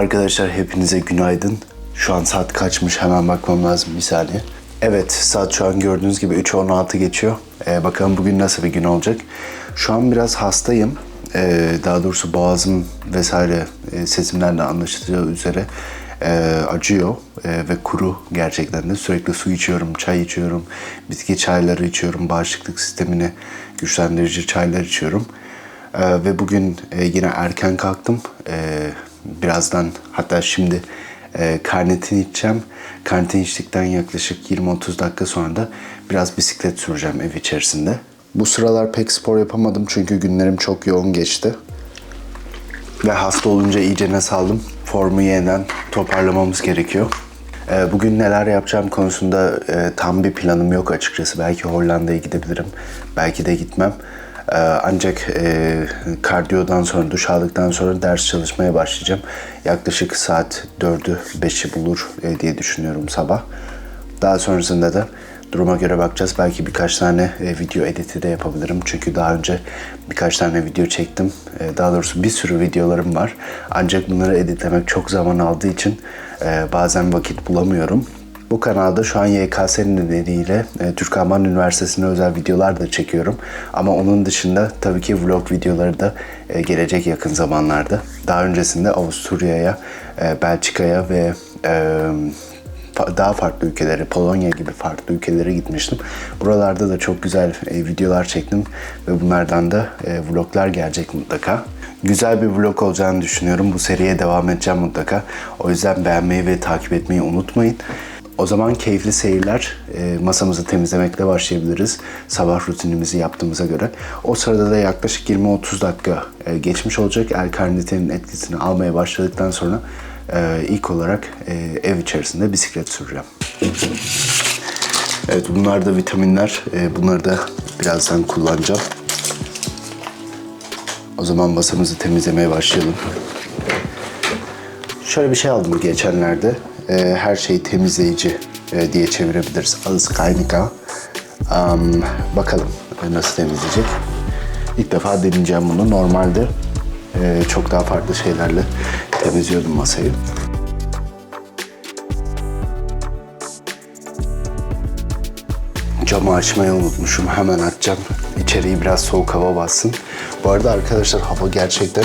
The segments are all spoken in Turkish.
Arkadaşlar hepinize günaydın. Şu an saat kaçmış hemen bakmam lazım bir saniye. Evet saat şu an gördüğünüz gibi 3.16 geçiyor. Ee, bakalım bugün nasıl bir gün olacak. Şu an biraz hastayım. Ee, daha doğrusu boğazım vesaire e, sesimden de anlaşılacağı üzere e, acıyor e, ve kuru gerçekten de. Sürekli su içiyorum, çay içiyorum, bitki çayları içiyorum, bağışıklık sistemini güçlendirici çaylar içiyorum. Ee, ve bugün e, yine erken kalktım. Ee, birazdan hatta şimdi e, karnetini içeceğim. Karnetini içtikten yaklaşık 20-30 dakika sonra da biraz bisiklet süreceğim ev içerisinde. Bu sıralar pek spor yapamadım çünkü günlerim çok yoğun geçti. Ve hasta olunca iyice saldım. Formu yeniden toparlamamız gerekiyor. Ee, Bugün neler yapacağım konusunda e, tam bir planım yok açıkçası. Belki Hollanda'ya gidebilirim, belki de gitmem. Ee, Ancak e, kardiyodan sonra, duş aldıktan sonra ders çalışmaya başlayacağım. Yaklaşık saat 4'ü 5'i bulur e, diye düşünüyorum sabah. Daha sonrasında da duruma göre bakacağız. Belki birkaç tane e, video editi de yapabilirim. Çünkü daha önce birkaç tane video çektim. E, daha doğrusu bir sürü videolarım var. Ancak bunları editlemek çok zaman aldığı için e, bazen vakit bulamıyorum. Bu kanalda şu an YKS'nin nedeniyle e, Türk Alman Üniversitesi'ne özel videolar da çekiyorum. Ama onun dışında tabii ki vlog videoları da e, gelecek yakın zamanlarda. Daha öncesinde Avusturya'ya, e, Belçika'ya ve e, daha farklı ülkelere, Polonya gibi farklı ülkelere gitmiştim. Buralarda da çok güzel e, videolar çektim ve bunlardan da e, vloglar gelecek mutlaka. Güzel bir vlog olacağını düşünüyorum. Bu seriye devam edeceğim mutlaka. O yüzden beğenmeyi ve takip etmeyi unutmayın. O zaman keyifli seyirler. E, masamızı temizlemekle başlayabiliriz. Sabah rutinimizi yaptığımıza göre. O sırada da yaklaşık 20-30 dakika e, geçmiş olacak. El karnitinin etkisini almaya başladıktan sonra e, ilk olarak e, ev içerisinde bisiklet süreceğim. Evet bunlar da vitaminler. E, bunları da birazdan kullanacağım. O zaman masamızı temizlemeye başlayalım. Şöyle bir şey aldım geçenlerde. Ee, her şeyi temizleyici e, diye çevirebiliriz. Kaynika. Am, bakalım e, nasıl temizleyecek. İlk defa deneyeceğim bunu. Normalde e, çok daha farklı şeylerle temizliyordum masayı. Camı açmayı unutmuşum. Hemen açacağım. İçeriği biraz soğuk hava bassın. Bu arada arkadaşlar hava gerçekten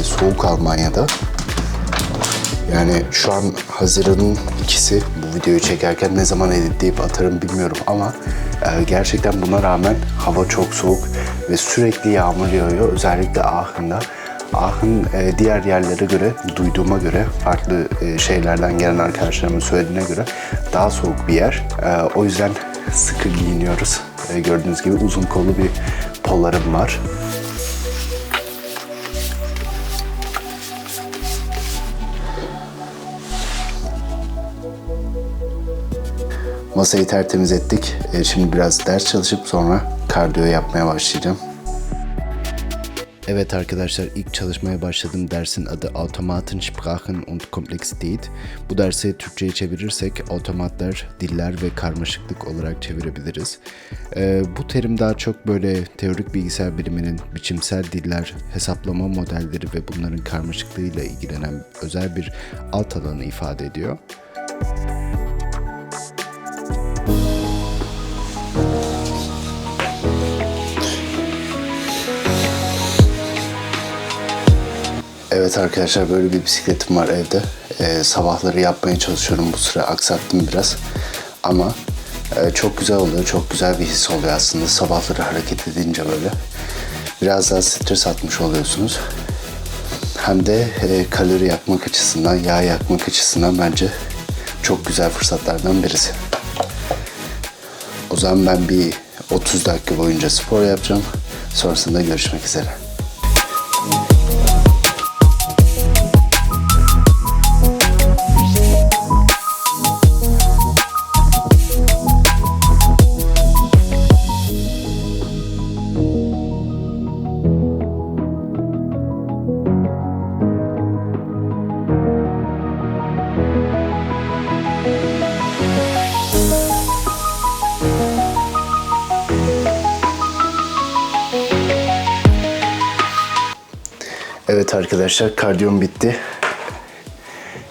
e, soğuk Almanya'da. Yani şu an Haziran'ın ikisi bu videoyu çekerken ne zaman editleyip atarım bilmiyorum ama e, gerçekten buna rağmen hava çok soğuk ve sürekli yağmur yağıyor. Özellikle Aachen'da. Aachen e, diğer yerlere göre, duyduğuma göre, farklı e, şeylerden gelen arkadaşlarımın söylediğine göre daha soğuk bir yer. E, o yüzden sıkı giyiniyoruz. E, gördüğünüz gibi uzun kollu bir pollarım var. Masayı tertemiz ettik. E, Şimdi biraz ders çalışıp sonra kardiyo yapmaya başlayacağım. Evet arkadaşlar ilk çalışmaya başladığım dersin adı Automatensprachen und Komplexität. Bu dersi Türkçe'ye çevirirsek otomatlar, diller ve karmaşıklık olarak çevirebiliriz. Ee, bu terim daha çok böyle teorik bilgisayar biliminin biçimsel diller, hesaplama modelleri ve bunların karmaşıklığıyla ilgilenen özel bir alt alanı ifade ediyor. Evet arkadaşlar böyle bir bisikletim var evde. Ee, sabahları yapmaya çalışıyorum bu sıra aksattım biraz. Ama e, çok güzel oluyor. Çok güzel bir his oluyor aslında. Sabahları hareket edince böyle. Biraz daha stres atmış oluyorsunuz. Hem de e, kalori yakmak açısından, yağ yakmak açısından bence çok güzel fırsatlardan birisi. O zaman ben bir 30 dakika boyunca spor yapacağım. Sonrasında görüşmek üzere. Arkadaşlar kardiyom bitti.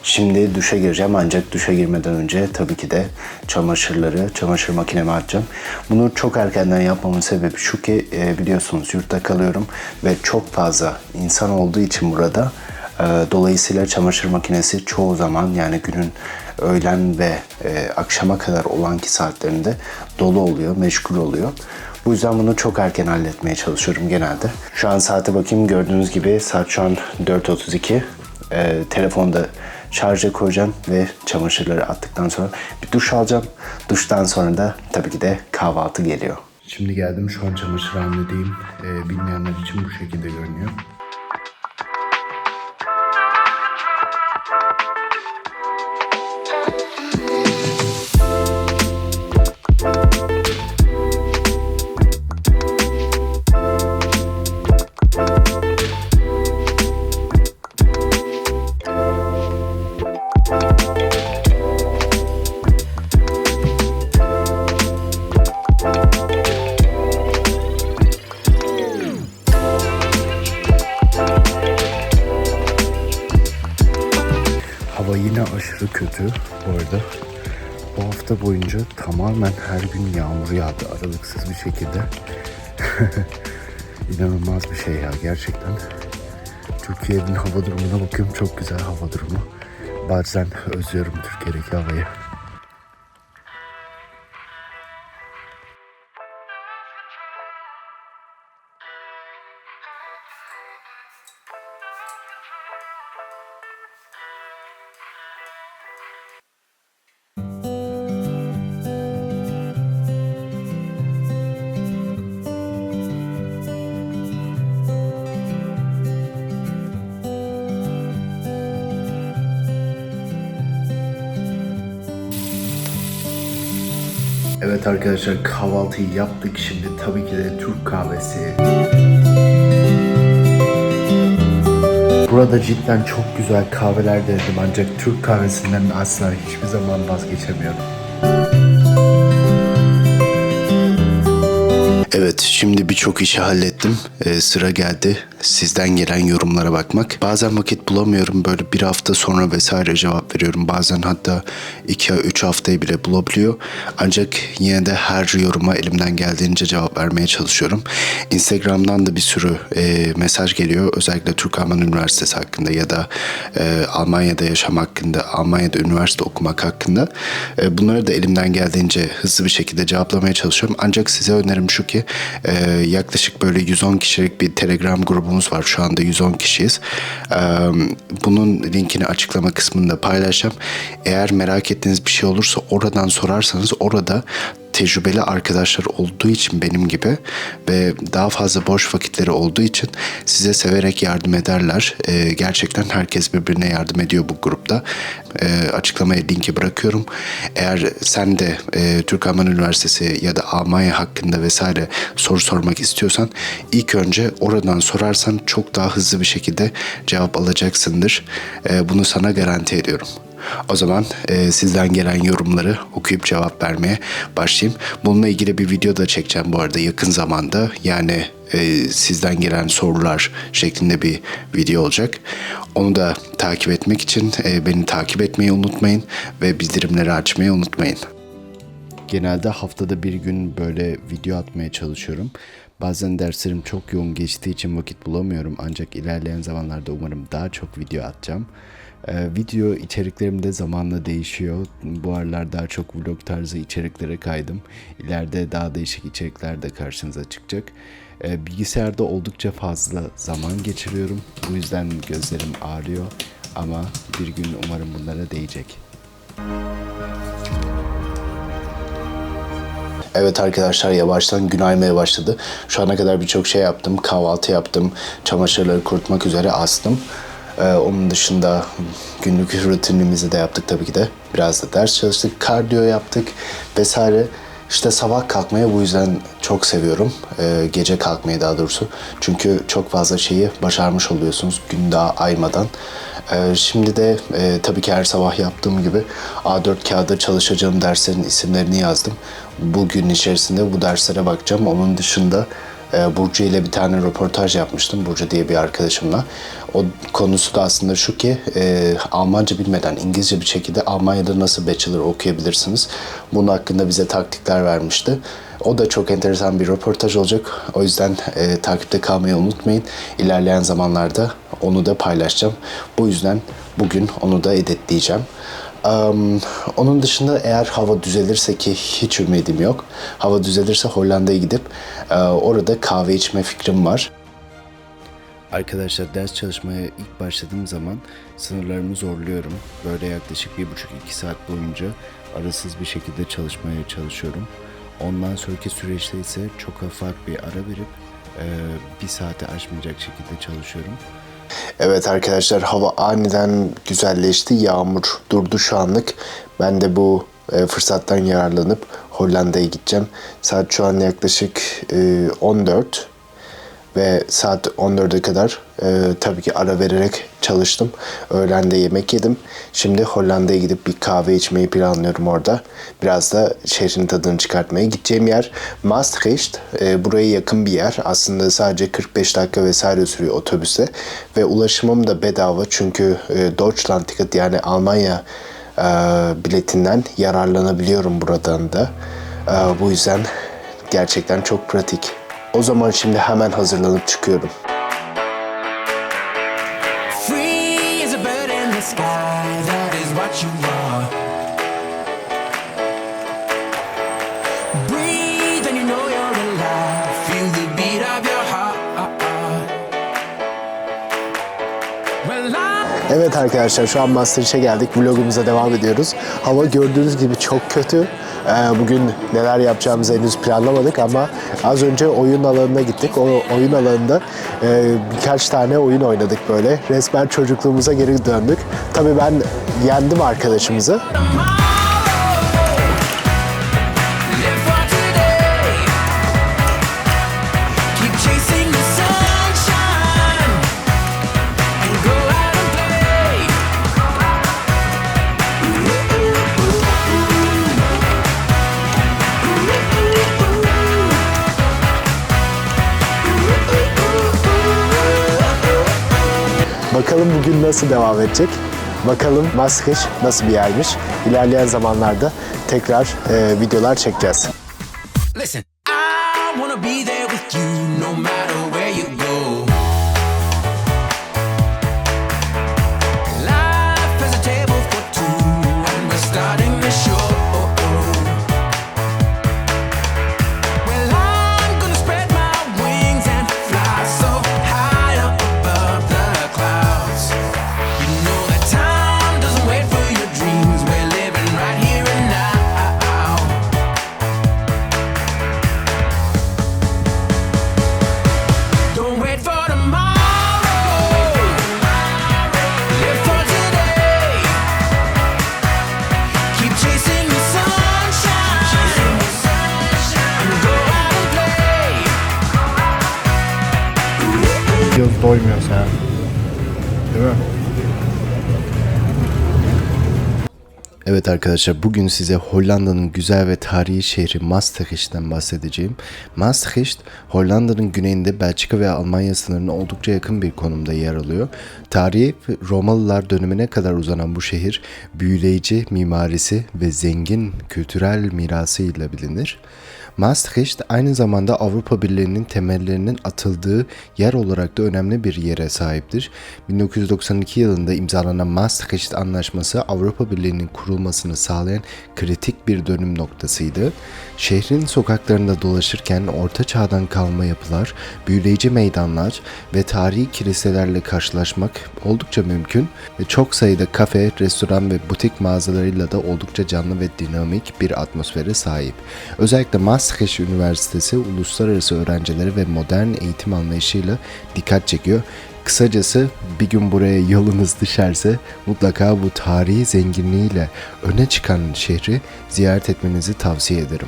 Şimdi duşa gireceğim ancak duşa girmeden önce tabii ki de çamaşırları çamaşır makineme atacağım. Bunu çok erkenden yapmamın sebebi şu ki e, biliyorsunuz yurtta kalıyorum ve çok fazla insan olduğu için burada e, dolayısıyla çamaşır makinesi çoğu zaman yani günün öğlen ve e, akşama kadar olan ki saatlerinde dolu oluyor, meşgul oluyor. Bu yüzden bunu çok erken halletmeye çalışıyorum genelde. Şu an saate bakayım gördüğünüz gibi saat şu an 4.32. Ee, telefonda şarja koyacağım ve çamaşırları attıktan sonra bir duş alacağım. Duştan sonra da tabii ki de kahvaltı geliyor. Şimdi geldim şu an çamaşırhanedeyim. Ee, bilmeyenler için bu şekilde görünüyor. Kötü bu arada. Bu hafta boyunca tamamen her gün yağmur yağdı aralıksız bir şekilde. İnanılmaz bir şey ya gerçekten. Türkiye'nin hava durumuna bakıyorum çok güzel hava durumu. Bazen özlüyorum Türkiye'deki havayı. Evet arkadaşlar kahvaltıyı yaptık. Şimdi tabii ki de Türk kahvesi. Burada cidden çok güzel kahveler denedim ancak Türk kahvesinden asla hiçbir zaman vazgeçemiyorum. Evet, şimdi birçok işi hallettim. Ee, sıra geldi sizden gelen yorumlara bakmak. Bazen vakit bulamıyorum. Böyle bir hafta sonra vesaire cevap veriyorum. Bazen hatta iki üç haftayı bile bulabiliyor. Ancak yine de her yoruma elimden geldiğince cevap vermeye çalışıyorum. Instagram'dan da bir sürü e, mesaj geliyor. Özellikle Türk Alman Üniversitesi hakkında ya da e, Almanya'da yaşam hakkında, Almanya'da üniversite okumak hakkında. E, bunları da elimden geldiğince hızlı bir şekilde cevaplamaya çalışıyorum. Ancak size önerim şu ki e, yaklaşık böyle 110 kişilik bir Telegram grubumuz var. Şu anda 110 kişiyiz. E, bunun linkini açıklama kısmında paylaşacağım. Eğer merak ettiğiniz bir şey olursa oradan sorarsanız orada tecrübeli arkadaşlar olduğu için benim gibi ve daha fazla boş vakitleri olduğu için size severek yardım ederler. Ee, gerçekten herkes birbirine yardım ediyor bu grupta. Ee, açıklamaya linki bırakıyorum. Eğer sen de e, Türk Alman Üniversitesi ya da Almanya hakkında vesaire soru sormak istiyorsan ilk önce oradan sorarsan çok daha hızlı bir şekilde cevap alacaksındır. Ee, bunu sana garanti ediyorum. O zaman e, sizden gelen yorumları okuyup cevap vermeye başlayayım. Bununla ilgili bir video da çekeceğim bu arada yakın zamanda. Yani e, sizden gelen sorular şeklinde bir video olacak. Onu da takip etmek için e, beni takip etmeyi unutmayın ve bildirimleri açmayı unutmayın. Genelde haftada bir gün böyle video atmaya çalışıyorum. Bazen derslerim çok yoğun geçtiği için vakit bulamıyorum ancak ilerleyen zamanlarda umarım daha çok video atacağım. Ee, video içeriklerim de zamanla değişiyor. Bu aralar daha çok vlog tarzı içeriklere kaydım. İleride daha değişik içerikler de karşınıza çıkacak. Ee, bilgisayarda oldukça fazla zaman geçiriyorum. Bu yüzden gözlerim ağrıyor. Ama bir gün umarım bunlara değecek. Evet arkadaşlar yavaştan gün aymaya başladı. Şu ana kadar birçok şey yaptım. Kahvaltı yaptım. Çamaşırları kurutmak üzere astım. Ee, onun dışında günlük rutinimizi de yaptık tabii ki de. Biraz da ders çalıştık. Kardiyo yaptık vesaire. İşte sabah kalkmayı bu yüzden çok seviyorum. Ee, gece kalkmayı daha doğrusu. Çünkü çok fazla şeyi başarmış oluyorsunuz gün daha aymadan. Ee, şimdi de e, tabii ki her sabah yaptığım gibi A4 kağıda çalışacağım derslerin isimlerini yazdım. Bugün içerisinde bu derslere bakacağım. Onun dışında Burcu ile bir tane röportaj yapmıştım. Burcu diye bir arkadaşımla. O konusu da aslında şu ki e, Almanca bilmeden İngilizce bir şekilde Almanya'da nasıl bachelor okuyabilirsiniz? Bunun hakkında bize taktikler vermişti. O da çok enteresan bir röportaj olacak. O yüzden e, takipte kalmayı unutmayın. İlerleyen zamanlarda onu da paylaşacağım. Bu yüzden bugün onu da editleyeceğim. Um, onun dışında eğer hava düzelirse ki hiç ümidim yok. Hava düzelirse Hollanda'ya gidip e, orada kahve içme fikrim var. Arkadaşlar ders çalışmaya ilk başladığım zaman sınırlarımı zorluyorum. Böyle yaklaşık bir buçuk iki saat boyunca arasız bir şekilde çalışmaya çalışıyorum. Ondan sonraki süreçte ise çok ufak bir ara verip e, bir saate aşmayacak şekilde çalışıyorum. Evet arkadaşlar hava aniden güzelleşti. Yağmur durdu şu anlık. Ben de bu e, fırsattan yararlanıp Hollanda'ya gideceğim. Saat şu an yaklaşık e, 14 ve saat 14'e kadar e, tabii ki ara vererek çalıştım. Öğlende yemek yedim. Şimdi Hollanda'ya gidip bir kahve içmeyi planlıyorum orada. Biraz da şehrin tadını çıkartmaya gideceğim yer Maastricht. E, buraya yakın bir yer. Aslında sadece 45 dakika vesaire sürüyor otobüse. Ve ulaşımım da bedava çünkü e, Deutschland Ticket yani Almanya e, biletinden yararlanabiliyorum buradan da. E, bu yüzden gerçekten çok pratik. O zaman şimdi hemen hazırlanıp çıkıyorum. Evet arkadaşlar şu an Masterchef'e geldik. Vlogumuza devam ediyoruz. Hava gördüğünüz gibi çok kötü. Ee, bugün neler yapacağımızı henüz planlamadık ama az önce oyun alanına gittik. O oyun alanında e, birkaç tane oyun oynadık böyle. Resmen çocukluğumuza geri döndük. Tabii ben yendim arkadaşımızı. Bakalım bugün nasıl devam edecek? Bakalım Maastricht nasıl bir yermiş? İlerleyen zamanlarda tekrar e, videolar çekeceğiz. Listen, I wanna be there with you no matter doymuyorsa ya. Değil mi? Evet arkadaşlar bugün size Hollanda'nın güzel ve tarihi şehri Maastricht'ten bahsedeceğim. Maastricht, Hollanda'nın güneyinde Belçika ve Almanya sınırına oldukça yakın bir konumda yer alıyor. Tarihi Romalılar dönemine kadar uzanan bu şehir büyüleyici mimarisi ve zengin kültürel mirasıyla bilinir. Maastricht aynı zamanda Avrupa Birliği'nin temellerinin atıldığı yer olarak da önemli bir yere sahiptir. 1992 yılında imzalanan Maastricht Anlaşması Avrupa Birliği'nin kurulmasını sağlayan kritik bir dönüm noktasıydı. Şehrin sokaklarında dolaşırken orta çağdan kalma yapılar, büyüleyici meydanlar ve tarihi kiliselerle karşılaşmak oldukça mümkün ve çok sayıda kafe, restoran ve butik mağazalarıyla da oldukça canlı ve dinamik bir atmosfere sahip. Özellikle Maastricht Üniversitesi uluslararası öğrencileri ve modern eğitim anlayışıyla dikkat çekiyor. Kısacası bir gün buraya yolunuz düşerse mutlaka bu tarihi zenginliğiyle öne çıkan şehri ziyaret etmenizi tavsiye ederim.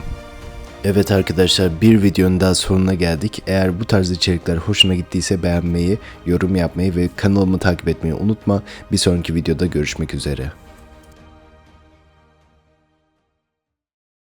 Evet arkadaşlar bir videonun daha sonuna geldik. Eğer bu tarz içerikler hoşuna gittiyse beğenmeyi, yorum yapmayı ve kanalımı takip etmeyi unutma. Bir sonraki videoda görüşmek üzere.